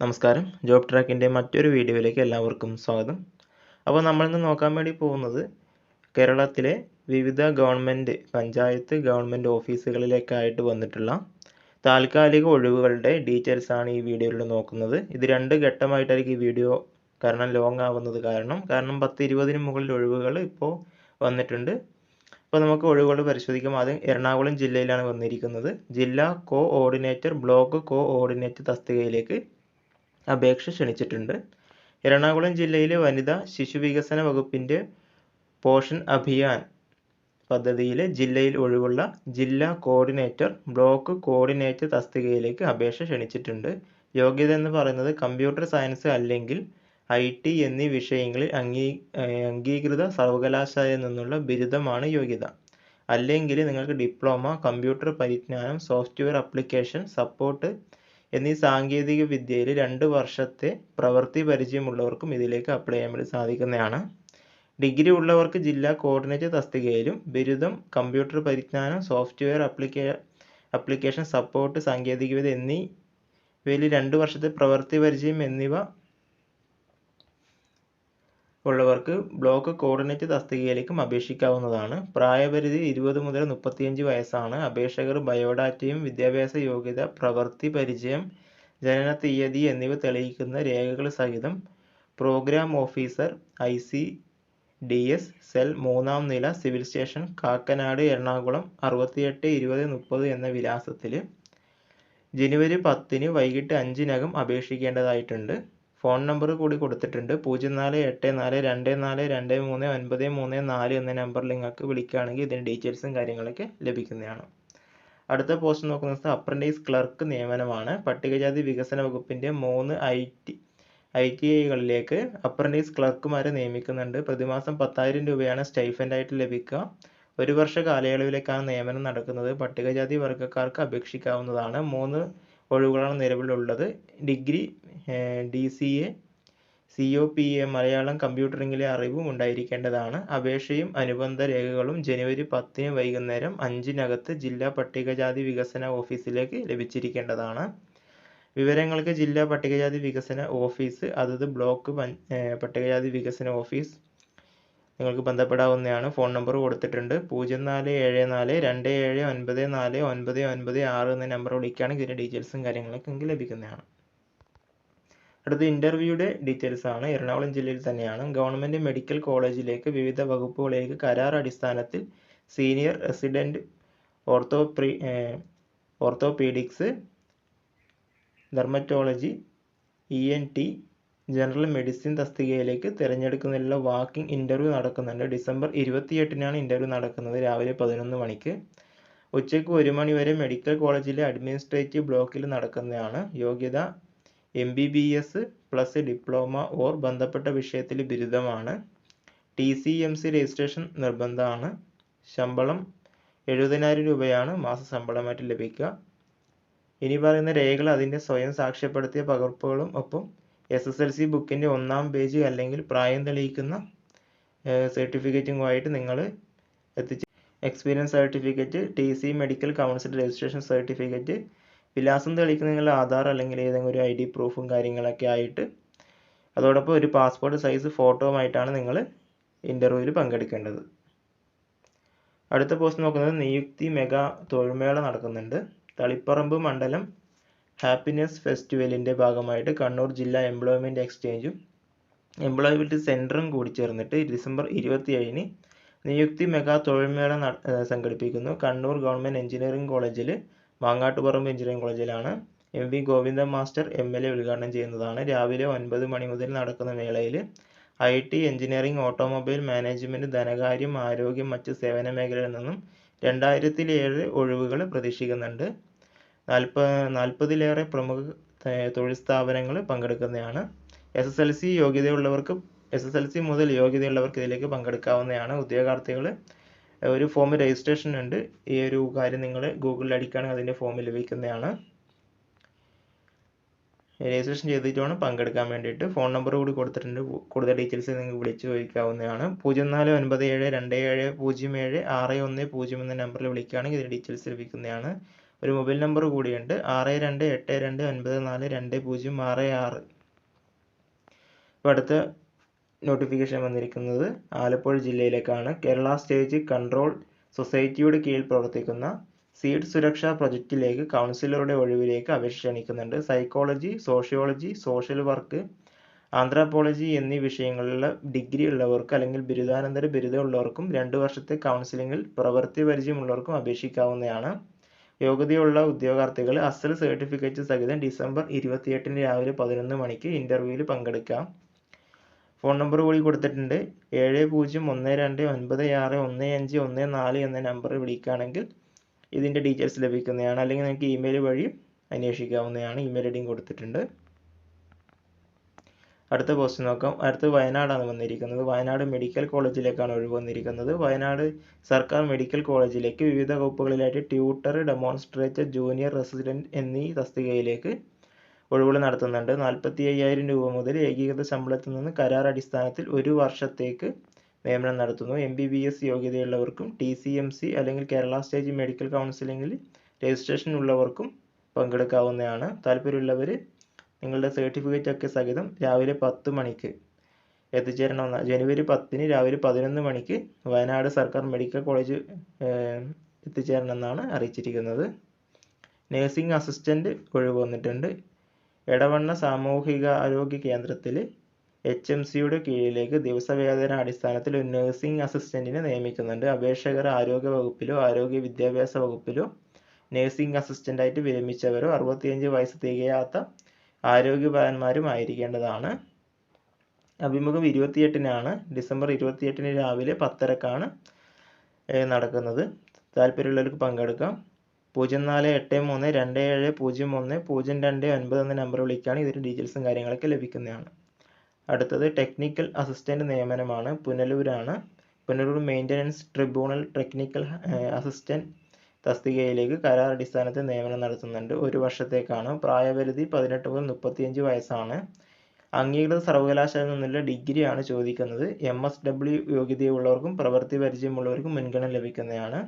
നമസ്കാരം. ജോബ് ട്രാക്കിന്റെ മറ്റൊരു വീഡിയോയിലേക്ക് എല്ലാവർക്കും സ്വാഗതം. അപ്പോൾ നമ്മൾ ഇന്ന് നോക്കാൻ വേണ്ടി പോകുന്നത് കേരളത്തിലെ വിവിധ ഗവൺമെന്റ് പഞ്ചായത്ത് ഗവൺമെന്റ് ഓഫീസുകളിലേക്കായിട്ട് വന്നിട്ടുള്ള താൽക്കാലിക ഒഴിവുകളുടെ ഡീറ്റെയിൽസ് ആണ് ഈ വീഡിയോയിൽ നോക്കുന്നത്. ഇത് രണ്ട് ഘട്ടമായിട്ടായിരിക്കും ഈ വീഡിയോ കാരണം ലോങ് ആവുന്നത് കാരണം. കാരണം പത്ത് ഇരുപതിന് മുകളിൽ ഒഴിവുകൾ ഇപ്പോൾ വന്നിട്ടുണ്ട്. അപ്പോൾ നമുക്ക് ഒഴിവുകൾ പരിശോധിക്കാം. ആദ്യം എറണാകുളം ജില്ലയിലാണ് വന്നിരിക്കുന്നത്. ജില്ലാ coordinator block coordinator തസ്തികയിലേക്ക് അപേക്ഷ ക്ഷണിച്ചിട്ടുണ്ട്. എറണാകുളം ജില്ലയിലെ വനിതാ ശിശു വികസന വകുപ്പിന്റെ പോഷൻ അഭിയാൻ പദ്ധതിയിലെ ജില്ലയിൽ ഒഴിവുള്ള ജില്ലാ കോർഡിനേറ്റർ ബ്ലോക്ക് കോർഡിനേറ്റർ തസ്തികയിലേക്ക് അപേക്ഷ ക്ഷണിച്ചിട്ടുണ്ട്. യോഗ്യത എന്ന് പറയുന്നത് കമ്പ്യൂട്ടർ സയൻസ് അല്ലെങ്കിൽ ഐ ടി എന്നീ വിഷയങ്ങളിൽ അംഗീ അംഗീകൃത സർവകലാശാലയിൽ നിന്നുള്ള ബിരുദമാണ് യോഗ്യത. അല്ലെങ്കിൽ നിങ്ങൾക്ക് ഡിപ്ലോമ കമ്പ്യൂട്ടർ പരിജ്ഞാനം സോഫ്റ്റ്വെയർ അപ്ലിക്കേഷൻ സപ്പോർട്ട് എന്നീ സാങ്കേതിക വിദ്യയിൽ രണ്ട് വർഷത്തെ പ്രവൃത്തി പരിചയമുള്ളവർക്കും ഇതിലേക്ക് അപ്ലൈ ചെയ്യാൻ വേണ്ടി സാധിക്കുന്നതാണ്. ഡിഗ്രി ഉള്ളവർക്ക് ജില്ലാ കോർഡിനേറ്റർ തസ്തികയിലും ബിരുദം കമ്പ്യൂട്ടർ പരിജ്ഞാനം സോഫ്റ്റ്വെയർ അപ്ലിക്കേ അപ്ലിക്കേഷൻ സപ്പോർട്ട് സാങ്കേതികവിദ്യ എന്നിവയിൽ രണ്ട് വർഷത്തെ പ്രവൃത്തി പരിചയം എന്നിവ ഉള്ളവർക്ക് ബ്ലോക്ക് കോർഡിനേറ്റ് തസ്തികയിലേക്കും അപേക്ഷിക്കാവുന്നതാണ്. പ്രായപരിധി ഇരുപത് മുതൽ മുപ്പത്തിയഞ്ച് വയസ്സാണ്. അപേക്ഷകർ ബയോഡാറ്റയും വിദ്യാഭ്യാസ യോഗ്യത പ്രവൃത്തി പരിചയം ജനന തീയതി എന്നിവ തെളിയിക്കുന്ന രേഖകൾ സഹിതം programme officer I C D S cell മൂന്നാം നില സിവിൽ സ്റ്റേഷൻ കാക്കനാട് എറണാകുളം അറുപത്തിയെട്ട് ഇരുപത് മുപ്പത് എന്ന വിലാസത്തിൽ ജനുവരി പത്തിന് വൈകിട്ട് അഞ്ചിനകം അപേക്ഷിക്കേണ്ടതായിട്ടുണ്ട്. ഫോൺ നമ്പർ കൂടി കൊടുത്തിട്ടുണ്ട്. പൂജ്യം നാല് എട്ട് നാല് രണ്ട് നാല് രണ്ട് മൂന്ന് ഒൻപത് മൂന്ന് നാല് എന്ന നമ്പറിൽ നിങ്ങൾക്ക് വിളിക്കുകയാണെങ്കിൽ ഇതിന്റെ ഡീറ്റെയിൽസും കാര്യങ്ങളൊക്കെ ലഭിക്കുന്നതാണ്. അടുത്ത പോസ്റ്റ് നോക്കുന്നത് അപ്രന്റീസ് ക്ലർക്ക് നിയമനമാണ്. പട്ടികജാതി വികസന വകുപ്പിന്റെ മൂന്ന് ഐ ടി ഐ ടി ഐകളിലേക്ക് അപ്രന്റീസ് ക്ലർക്കുമാരെ നിയമിക്കുന്നുണ്ട്. പ്രതിമാസം പത്തായിരം രൂപയാണ് സ്റ്റൈഫന്റായിട്ട് ലഭിക്കുക. ഒരു വർഷ കാലയളവിലേക്കാണ് നിയമനം നടക്കുന്നത്. പട്ടികജാതി വർഗക്കാർക്ക് അപേക്ഷിക്കാവുന്നതാണ്. മൂന്ന് ഒഴിവുകളാണ് നിലവിലുള്ളത്. Degree D C A C O P A Malayalam കമ്പ്യൂട്ടറിങ്ങിലെ അറിവും ഉണ്ടായിരിക്കേണ്ടതാണ്. അപേക്ഷയും അനുബന്ധ രേഖകളും ജനുവരി പത്തിന് വൈകുന്നേരം അഞ്ചിനകത്ത് ജില്ലാ പട്ടികജാതി വികസന ഓഫീസിലേക്ക് ലഭിച്ചിരിക്കേണ്ടതാണ്. വിവരങ്ങൾക്ക് ജില്ലാ പട്ടികജാതി വികസന ഓഫീസ് അതത് ബ്ലോക്ക് പട്ടികജാതി വികസന ഓഫീസ് നിങ്ങൾക്ക് ബന്ധപ്പെടാവുന്നതാണ്. ഫോൺ നമ്പർ കൊടുത്തിട്ടുണ്ട്. പൂജ്യം നാല് ഏഴ് നാല് രണ്ട് ഏഴ് ഒൻപത് നാല് ഒൻപത് ഒൻപത് ആറ് എന്ന നമ്പർ വിളിക്കുകയാണെങ്കിൽ ഇതിന്റെ ഡീറ്റെയിൽസും കാര്യങ്ങളൊക്കെ നിങ്ങൾക്ക് ലഭിക്കുന്നതാണ്. അടുത്ത ഇന്റർവ്യൂയുടെ ഡീറ്റെയിൽസ് ആണ്. എറണാകുളം ജില്ലയിൽ തന്നെയാണ്. ഗവൺമെന്റ് മെഡിക്കൽ കോളേജിലേക്ക് വിവിധ വകുപ്പുകളിലേക്ക് കരാർ അടിസ്ഥാനത്തിൽ senior resident ഓർത്തോപ്രീ orthopaedics dermatology E N T general medicine തസ്തികയിലേക്ക് തിരഞ്ഞെടുക്കുന്നതിനുള്ള വാക്കിംഗ് ഇന്റർവ്യൂ നടക്കുന്നുണ്ട്. ഡിസംബർ ഇരുപത്തിയെട്ടിനാണ് ഇന്റർവ്യൂ നടക്കുന്നത് രാവിലെ പതിനൊന്ന് മണിക്ക്. ഉച്ചയ്ക്ക് ഒരു മണി വരെ മെഡിക്കൽ കോളേജിലെ അഡ്മിനിസ്ട്രേറ്റീവ് ബ്ലോക്കിൽ നടക്കുന്നതാണ്. യോഗ്യത M B B S plus diploma or ബന്ധപ്പെട്ട വിഷയത്തിൽ ബിരുദമാണ്. T C M C registration നിർബന്ധമാണ്. ശമ്പളം എഴുപതിനായിരം രൂപയാണ് മാസ ശമ്പളമായിട്ട് ലഭിക്കുക. ഇനി പറയുന്ന രേഖകൾ അതിന്റെ സ്വയം സാക്ഷ്യപ്പെടുത്തിയ പകർപ്പുകളും ഒപ്പം എസ് എസ് എൽ സി ബുക്കിന്റെ ഒന്നാം പേജ് അല്ലെങ്കിൽ പ്രായം തെളിയിക്കുന്ന സർട്ടിഫിക്കറ്റുമായിട്ട് നിങ്ങൾ എത്തിച്ച് experience certificate T C medical council registration certificate വിലാസം തെളിയിക്കുന്ന നിങ്ങളുടെ ആധാർ അല്ലെങ്കിൽ ഏതെങ്കിലും ഒരു ഐ ഡി പ്രൂഫും കാര്യങ്ങളൊക്കെ ആയിട്ട് അതോടൊപ്പം ഒരു പാസ്പോർട്ട് സൈസ് ഫോട്ടോയുമായിട്ടാണ് നിങ്ങൾ ഇന്റർവ്യൂവിൽ പങ്കെടുക്കേണ്ടത്. അടുത്ത പോസ്റ്റ് നോക്കുന്നത് നിയുക്തി മെഗാ തൊഴിൽമേള നടക്കുന്നുണ്ട്. തളിപ്പറമ്പ് മണ്ഡലം ഹാപ്പിനെസ് ഫെസ്റ്റിവലിന്റെ ഭാഗമായിട്ട് കണ്ണൂർ ജില്ലാ എംപ്ലോയ്മെന്റ് എക്സ്ചേഞ്ചും എംപ്ലോയബിലിറ്റി സെന്ററും കൂടി ചേർന്നിട്ട് ഡിസംബർ ഇരുപത്തി ഏഴിന് നിയുക്തി മെഗാ തൊഴിൽമേള സംഘടിപ്പിക്കുന്നു. കണ്ണൂർ ഗവൺമെന്റ് എഞ്ചിനീയറിംഗ് കോളേജിൽ മാങ്ങാട്ടുപറമ്പ് എഞ്ചിനീയറിംഗ് കോളേജിലാണ് M V Govinda master M L A ഉദ്ഘാടനം ചെയ്യുന്നതാണ്. രാവിലെ ഒൻപത് മണി മുതൽ നടക്കുന്ന മേളയിൽ I T engineering automobile management ധനകാര്യം ആരോഗ്യം മറ്റ് സേവന മേഖലയിൽ നിന്നും രണ്ടായിരത്തിലേറെ ഒഴിവുകൾ പ്രതീക്ഷിക്കുന്നുണ്ട്. നാൽപ്പ നാൽപ്പതിലേറെ പ്രമുഖ തൊഴിൽ സ്ഥാപനങ്ങൾ പങ്കെടുക്കുന്നതാണ്. എസ് എസ് എൽ സി യോഗ്യതയുള്ളവർക്ക് എസ് എസ് എൽ സി മുതൽ യോഗ്യതയുള്ളവർക്ക് ഇതിലേക്ക് പങ്കെടുക്കാവുന്നതാണ് ഉദ്യോഗാർത്ഥികൾ ഒരു ഫോം രജിസ്ട്രേഷൻ ഉണ്ട്. ഈ ഒരു കാര്യം നിങ്ങൾ ഗൂഗിളിൽ അടിക്കുകയാണെങ്കിൽ അതിന്റെ ഫോം ലഭിക്കുന്നതാണ്. രജിസ്ട്രേഷൻ ചെയ്തിട്ട് വേണം പങ്കെടുക്കാൻ വേണ്ടിയിട്ട്. ഫോൺ നമ്പർ കൂടി കൊടുത്തിട്ടുണ്ട്. കൂടുതൽ ഡീറ്റെയിൽസ് നിങ്ങൾക്ക് വിളിച്ച് ചോദിക്കാവുന്നതാണ്. പൂജ്യം നാല് ഒൻപത് ഏഴ് രണ്ട് ഏഴ് പൂജ്യം ഏഴ് ആറ് ഒന്ന് പൂജ്യം എന്ന നമ്പറിൽ വിളിക്കുകയാണെങ്കിൽ ഇതിന്റെ ഡീറ്റെയിൽസ് ലഭിക്കുന്നതാണ്. ഒരു മൊബൈൽ നമ്പർ കൂടിയുണ്ട്. ആറ് രണ്ട് എട്ട് രണ്ട് ഒൻപത് നാല് രണ്ട് പൂജ്യം ആറ് ആറ്. ഇപ്പോൾ അടുത്ത നോട്ടിഫിക്കേഷൻ വന്നിരിക്കുന്നത് ആലപ്പുഴ ജില്ലയിലേക്കാണ്. കേരള സ്റ്റേറ്റ് കൺട്രോൾ സൊസൈറ്റിയുടെ കീഴിൽ പ്രവർത്തിക്കുന്ന സീഡ് സുരക്ഷാ പ്രൊജക്റ്റിലേക്ക് കൗൺസിലറുടെ ഒഴിവിലേക്ക് അപേക്ഷ ക്ഷണിക്കുന്നുണ്ട്. Psychology sociology social work anthropology എന്നീ വിഷയങ്ങളിലുള്ള ഡിഗ്രി ഉള്ളവർക്ക് അല്ലെങ്കിൽ ബിരുദാനന്തര ബിരുദമുള്ളവർക്കും രണ്ട് വർഷത്തെ കൗൺസിലിംഗിൽ പ്രവൃത്തി പരിചയമുള്ളവർക്കും അപേക്ഷിക്കാവുന്നതാണ്. യോഗ്യതയുള്ള ഉദ്യോഗാർത്ഥികൾ അസൽ സർട്ടിഫിക്കറ്റ് സഹിതം ഡിസംബർ ഇരുപത്തിയെട്ടിന് രാവിലെ പതിനൊന്ന് മണിക്ക് ഇന്റർവ്യൂവിൽ പങ്കെടുക്കാം. ഫോൺ നമ്പർ കൂടി കൊടുത്തിട്ടുണ്ട്. ഏഴ് പൂജ്യം ഒന്ന് രണ്ട് ഒൻപത് ആറ് ഒന്ന് അഞ്ച് ഒന്ന് നാല് എന്ന നമ്പറിൽ വിളിക്കുകയാണെങ്കിൽ ഇതിന്റെ ഡീറ്റെയിൽസ് ലഭിക്കുന്നതാണ്. അല്ലെങ്കിൽ നിങ്ങൾക്ക് ഇമെയിൽ വഴി അന്വേഷിക്കാവുന്നതാണ്. ഇമെയിൽ ഐ ഡിയും കൊടുത്തിട്ടുണ്ട്. അടുത്ത പോസ്റ്റ് നോക്കാം. അടുത്ത് വയനാടാണ് വന്നിരിക്കുന്നത്. വയനാട് മെഡിക്കൽ കോളേജിലേക്കാണ് ഒഴിവ് വന്നിരിക്കുന്നത് വയനാട് സർക്കാർ മെഡിക്കൽ കോളേജിലേക്ക് വിവിധ വകുപ്പുകളിലായിട്ട് ട്യൂട്ടർ ഡെമോൺസ്ട്രേറ്റർ ജൂനിയർ റെസിഡന്റ് എന്നീ തസ്തികയിലേക്ക് ഒഴിവുകൾ നടത്തുന്നുണ്ട്. നാൽപ്പത്തി അയ്യായിരം രൂപ മുതൽ ഏകീകൃത ശമ്പളത്തിൽ നിന്ന് കരാർ അടിസ്ഥാനത്തിൽ ഒരു വർഷത്തേക്ക് നിയമനം നടത്തുന്നു. എം ബി ബി എസ് യോഗ്യതയുള്ളവർക്കും ടി സി എം സി അല്ലെങ്കിൽ കേരള സ്റ്റേറ്റ് മെഡിക്കൽ കൗൺസിലിംഗിൽ രജിസ്ട്രേഷൻ ഉള്ളവർക്കും പങ്കെടുക്കാവുന്നതാണ്. താല്പര്യമുള്ളവർ നിങ്ങളുടെ സർട്ടിഫിക്കറ്റ് ഒക്കെ സഹിതം രാവിലെ പത്ത് മണിക്ക് എത്തിച്ചേരണമെന്ന് ജനുവരി പത്തിന് രാവിലെ പതിനൊന്ന് മണിക്ക് വയനാട് സർക്കാർ മെഡിക്കൽ കോളേജ് എത്തിച്ചേരണമെന്നാണ് അറിയിച്ചിരിക്കുന്നത്. നേഴ്സിംഗ് അസിസ്റ്റന്റ് ഒഴിവ് വന്നിട്ടുണ്ട്. എടവണ്ണ സാമൂഹിക ആരോഗ്യ കേന്ദ്രത്തിൽ എച്ച് എം സിയുടെ കീഴിലേക്ക് ദിവസവേതന അടിസ്ഥാനത്തിൽ ഒരു നഴ്സിംഗ് അസിസ്റ്റന്റിനെ നിയമിക്കുന്നുണ്ട്. അപേക്ഷകർ ആരോഗ്യ വകുപ്പിലോ ആരോഗ്യ വിദ്യാഭ്യാസ വകുപ്പിലോ നഴ്സിംഗ് അസിസ്റ്റന്റായിട്ട് വിരമിച്ചവരോ അറുപത്തിയഞ്ച് വയസ്സ് തികയാത്ത ആരോഗ്യവാന്മാരും ആയിരിക്കേണ്ടതാണ്. അഭിമുഖം ഇരുപത്തിയെട്ടിനാണ്. ഡിസംബർ ഇരുപത്തിയെട്ടിന് രാവിലെ പത്തരക്കാണ് നടക്കുന്നത്. താല്പര്യമുള്ളവർക്ക് പങ്കെടുക്കാം. പൂജ്യം നാല് എട്ട് മൂന്ന് രണ്ട് ഏഴ് പൂജ്യം ഒന്ന് പൂജ്യം രണ്ട് ഒൻപത് എന്ന നമ്പർ വിളിക്കുകയാണ്. ഇതിന്റെ ഡീറ്റെയിൽസും കാര്യങ്ങളൊക്കെ ലഭിക്കുന്നതാണ്. അടുത്തത് ടെക്നിക്കൽ അസിസ്റ്റന്റ് നിയമനമാണ്. പുനലൂരാണ്. Punalur maintenance tribunal technical assistant തസ്തികയിലേക്ക് കരാർ അടിസ്ഥാനത്തിൽ നിയമനം നടത്തുന്നുണ്ട്. ഒരു വർഷത്തേക്കാണ്. പ്രായപരിധി പതിനെട്ട് മുതൽ മുപ്പത്തിയഞ്ച് വയസ്സാണ്. അംഗീകൃത സർവകലാശാലയിൽ നിന്നുള്ള ഡിഗ്രിയാണ് ചോദിക്കുന്നത്. എം എസ് ഡബ്ല്യു യോഗ്യതയുള്ളവർക്കും പ്രവൃത്തി പരിചയമുള്ളവർക്കും മുൻഗണന ലഭിക്കുന്നതാണ്.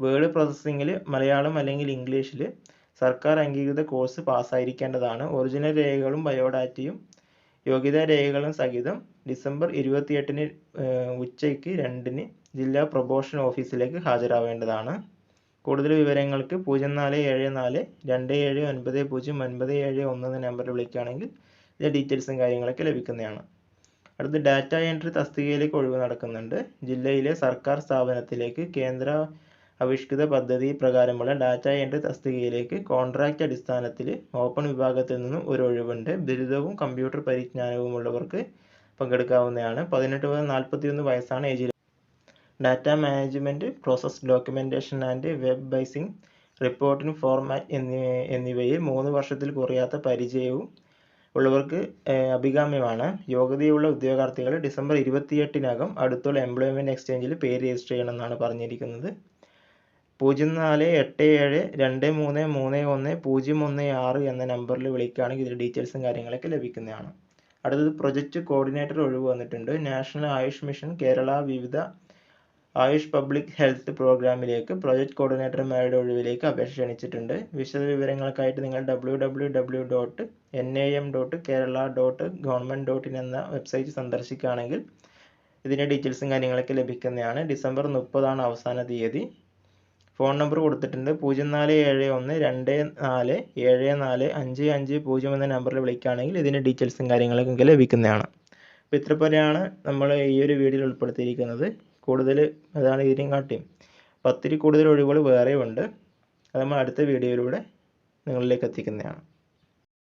വേർഡ് പ്രോസസ്സിങ്ങിൽ മലയാളം അല്ലെങ്കിൽ ഇംഗ്ലീഷിൽ സർക്കാർ അംഗീകൃത കോഴ്സ് പാസ്സായിരിക്കേണ്ടതാണ്. ഒറിജിനൽ രേഖകളും ബയോഡാറ്റയും യോഗ്യതാ രേഖകളും സഹിതം ഡിസംബർ ഇരുപത്തിയെട്ടിന് ഉച്ചയ്ക്ക് രണ്ടിന് ജില്ലാ പ്രൊബോഷൻ ഓഫീസിലേക്ക് ഹാജരാവേണ്ടതാണ്. കൂടുതൽ വിവരങ്ങൾക്ക് പൂജ്യം നാല് ഏഴ് നാല് രണ്ട് ഏഴ് ഒൻപത് പൂജ്യം ഒൻപത് ഏഴ് ഒന്ന് എന്ന നമ്പറിൽ വിളിക്കുകയാണെങ്കിൽ ഇതിന്റെ ഡീറ്റെയിൽസും കാര്യങ്ങളൊക്കെ ലഭിക്കുന്നതാണ്. അടുത്ത് ഡാറ്റ എൻട്രി തസ്തികയിലേക്ക് ഒഴിവ് നടക്കുന്നുണ്ട്. ജില്ലയിലെ സർക്കാർ സ്ഥാപനത്തിലേക്ക് കേന്ദ്ര ആവിഷ്കൃത പദ്ധതി പ്രകാരമുള്ള ഡാറ്റ എൻട്രി തസ്തികയിലേക്ക് കോൺട്രാക്റ്റ് അടിസ്ഥാനത്തിൽ ഓപ്പൺ വിഭാഗത്തിൽ നിന്നും ഒരു ഒഴിവുണ്ട്. ബിരുദവും കമ്പ്യൂട്ടർ പരിജ്ഞാനവുമുള്ളവർക്ക് പങ്കെടുക്കാവുന്നതാണ്. പതിനെട്ട് മുതൽ നാൽപ്പത്തിയൊന്ന് വയസ്സാണ് age data management process documentation and web basing reporting format എന്നിവ എന്നിവയിൽ മൂന്ന് വർഷത്തിൽ കുറയാത്ത പരിചയവും ഉള്ളവർക്ക് അഭികാമ്യമാണ്. യോഗ്യതയുള്ള ഉദ്യോഗാർത്ഥികൾ ഡിസംബർ ഇരുപത്തിയെട്ടിനകം അടുത്തുള്ള എംപ്ലോയ്മെന്റ് എക്സ്ചേഞ്ചിൽ പേര് രജിസ്റ്റർ ചെയ്യണമെന്നാണ് പറഞ്ഞിരിക്കുന്നത്. പൂജ്യം നാല് എട്ട് ഏഴ് രണ്ട് മൂന്ന് മൂന്ന് ഒന്ന് പൂജ്യം ഒന്ന് ആറ് എന്ന നമ്പറിൽ വിളിക്കുകയാണെങ്കിൽ ഇതിന്റെ ഡീറ്റെയിൽസും കാര്യങ്ങളൊക്കെ ലഭിക്കുന്നതാണ്. അടുത്തത് പ്രൊജക്റ്റ് കോർഡിനേറ്റർ ഒഴിവ് വന്നിട്ടുണ്ട്. നാഷണൽ ആയുഷ് മിഷൻ കേരള വിവിധ ആയുഷ് പബ്ലിക് ഹെൽത്ത് പ്രോഗ്രാമിലേക്ക് പ്രൊജക്ട് കോർഡിനേറ്റർമാരുടെ ഒഴിവിലേക്ക് അപേക്ഷ ക്ഷണിച്ചിട്ടുണ്ട്. വിശദ വിവരങ്ങൾക്കായിട്ട് നിങ്ങൾ W W W dot N A M dot Kerala dot government dot in എന്ന വെബ്സൈറ്റ് സന്ദർശിക്കുകയാണെങ്കിൽ ഇതിന്റെ ഡീറ്റെയിൽസും കാര്യങ്ങളൊക്കെ ലഭിക്കുന്നതാണ്. ഡിസംബർ മുപ്പതാണ് അവസാന തീയതി. ഫോൺ നമ്പർ കൊടുത്തിട്ടുണ്ട്. പൂജ്യം നാല് ഏഴ് ഒന്ന് രണ്ട് നാല് ഏഴ് നാല് അഞ്ച് അഞ്ച് പൂജ്യം എന്ന നമ്പറിൽ വിളിക്കുകയാണെങ്കിൽ ഇതിന്റെ ഡീറ്റെയിൽസും കാര്യങ്ങളൊക്കെ ലഭിക്കുന്നതാണ്. അപ്പോൾ ഇത്ര പോലെയാണ് നമ്മൾ ഈ ഒരു വീഡിയോയിൽ ഉൾപ്പെടുത്തിയിരിക്കുന്നത്. കൂടുതൽ അതാണ് ഇതിനെയും കാട്ടിയും പത്തിരി കൂടുതൽ ഒഴിവുകൾ വേറെയുണ്ട്. അത് നമ്മൾ അടുത്ത വീഡിയോയിലൂടെ നിങ്ങളിലേക്ക് എത്തിക്കുന്നതാണ്.